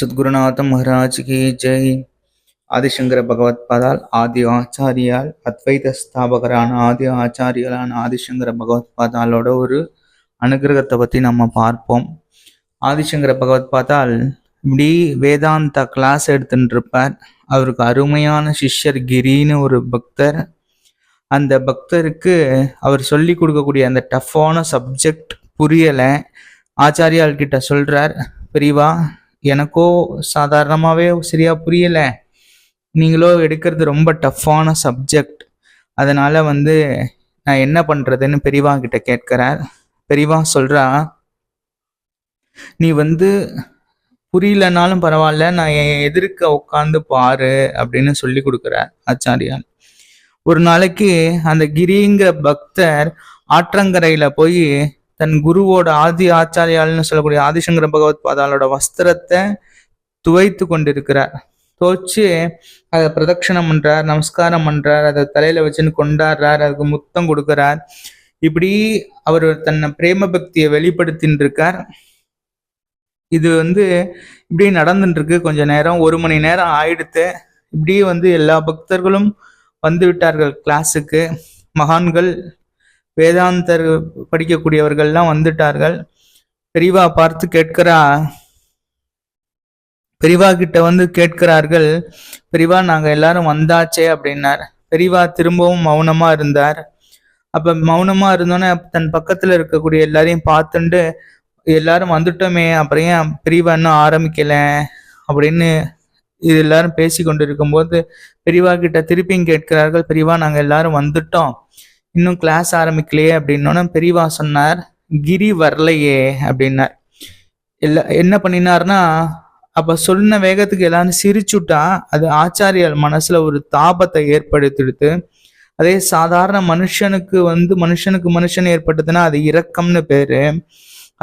சத்குருநாத மகாராஜ் கி ஜெய். ஆதிசங்கர பகவத்பாதால் ஆதி ஆச்சாரியால் அத்வைத ஸ்தாபகரான ஆதி ஆச்சாரியாலான ஆதிசங்கர பகவத்பாதாலோட ஒரு அனுகிரகத்தை பற்றி நம்ம பார்ப்போம். ஆதிசங்கர பகவத் பார்த்தால் இப்படி வேதாந்தா கிளாஸ் எடுத்துட்டு இருப்பார் அவருக்கு அருமையான சிஷ்யர் கிரின்னு ஒரு பக்தர். அந்த பக்தருக்கு அவர் சொல்லி கொடுக்கக்கூடிய அந்த டஃப்பான சப்ஜெக்ட் புரியலை. ஆச்சாரியால் கிட்ட சொல்கிறார் பிரிவா எனக்கோ சாதாரணமாகவே சரியாக புரியலை. நீங்களோ எடுக்கிறது ரொம்ப டஃப்பான சப்ஜெக்ட். அதனால் வந்து நான் என்ன பண்ணுறதுன்னு பெரியவா கிட்ட கேட்கிறார். பெரியவா சொல்கிறா நீ வந்து புரியலனாலும் பரவாயில்ல நான் என் எதிர்க்க உட்காந்து பாரு அப்படின்னு சொல்லி கொடுக்குறார் ஆச்சாரியால் ஒரு நாளைக்கு அந்த கிரிங்கிற பக்தர் ஆற்றங்கரையில் போய் தன் குருவோட ஆதி ஆச்சாரியால்னு சொல்லக்கூடிய ஆதிசங்கர பகவத் பாதாலோட வஸ்திரத்தை துவைத்து கொண்டிருக்கிறார். துவைச்சு அதை பிரதட்சணம் பண்றார் நமஸ்காரம் பண்றார் அதை தலையில வச்சுன்னு கொண்டாடுறார் அதுக்கு முத்தம் கொடுக்கிறார். இப்படி அவர் தன்னை பிரேம பக்தியை வெளிப்படுத்தின்னு இருக்கார் இது வந்து இப்படி நடந்துட்டு இருக்கு கொஞ்ச நேரம் ஒரு மணி நேரம் ஆயிடுத்து இப்படி வந்து எல்லா பக்தர்களும் வந்து விட்டார்கள் கிளாஸுக்கு மகான்கள் வேதாந்தர் படிக்கக்கூடியவர்கள்லாம் வந்துட்டார்கள். பெரியவா பார்த்து கேட்கிறா பெரிவா கிட்ட வந்து கேட்கிறார்கள் பெரிவா நாங்க எல்லாரும் வந்தாச்சே அப்படின்னார். பெரியவா திரும்பவும் மௌனமா இருந்தார். அப்ப மௌனமா இருந்தோன்னே தன் பக்கத்துல இருக்கக்கூடிய எல்லாரையும் பார்த்துண்டு எல்லாரும் வந்துட்டோமே அப்புறம் ஏன் பெரியவா இன்னும் ஆரம்பிக்கல? அப்படின்னு இது எல்லாரும் பேசி கொண்டு இருக்கும்போது பெரியவா கிட்ட திருப்பியும் கேட்கிறார்கள் பெரியவா நாங்க எல்லாரும் வந்துட்டோம். இன்னும் கிளாஸ் ஆரம்பிக்கலையே அப்படின்னோன்னு பெரியவா சொன்னார் கிரி வரலையே அப்படின்னார். இல்லை என்ன பண்ணினார்னா அப்போ சொன்ன வேகத்துக்கு எல்லாரும் சிரிச்சுட்டா அது ஆச்சாரியால் மனசில் ஒரு தாபத்தை ஏற்படுத்திடுத்து அதே சாதாரண மனுஷனுக்கு வந்து மனுஷனுக்கு மனுஷன் ஏற்பட்டதுன்னா அது இரக்கம்னு பேரு.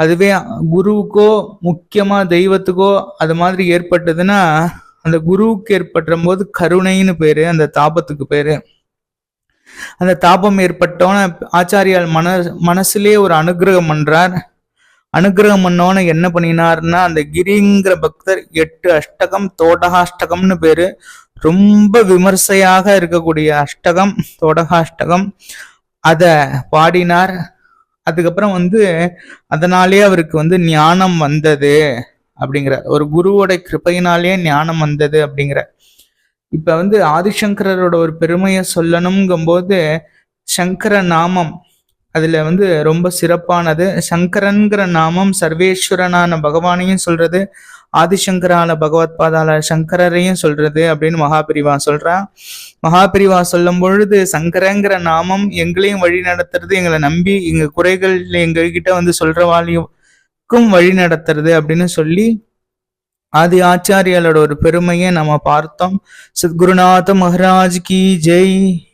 அதுவே குருவுக்கோ முக்கியமா தெய்வத்துக்கோ அது மாதிரி ஏற்பட்டதுன்னா அந்த குருவுக்கு ஏற்பட்ட போது கருணைன்னு பேரு அந்த தாபத்துக்கு பேரு. அந்த தாபம் ஏற்பட்டோன ஆச்சாரியால் மன மனசுலயே ஒரு அனுகிரகம் பண்றார். அனுகிரகம் பண்ணோன்னு என்ன பண்ணினார்னா அந்த கிரிங்கிற பக்தர் எட்டு அஷ்டகம் தோடகாஷ்டகம்னு பேரு. ரொம்ப விமர்சையாக இருக்கக்கூடிய அஷ்டகம் தோடகாஷ்டகம். அத பாடினார். அதுக்கப்புறம் வந்து அதனாலே அவருக்கு வந்து ஞானம் வந்தது அப்படிங்கிற ஒரு குருவோட கிருப்பையினாலே ஞானம் வந்தது அப்படிங்கிற இப்ப வந்து ஆதிசங்கரோட ஒரு பெருமையை சொல்லணுங்கும்போது சங்கர நாமம் அதுல வந்து ரொம்ப சிறப்பானது. சங்கரன்கிற நாமம் சர்வேஸ்வரனான பகவானையும் சொல்றது ஆதிசங்கரால பகவத் பாதால சங்கரரையும் சொல்றது அப்படின்னு மகாபிரிவா சொல்றான் மகாபிரிவா சொல்லும் பொழுது சங்கரங்கிற நாமம் எங்களையும் வழி நடத்துறது எங்களை நம்பி எங்க குறைகள் எங்ககிட்ட வந்து சொல்றவாளியும் வழி நடத்துறது அப்படின்னு சொல்லி ஆதி ஆச்சாரியாலோட ஒரு பெருமையை நம்ம பார்த்தோம். சத்குருநாத மகராஜ் கி ஜெய்.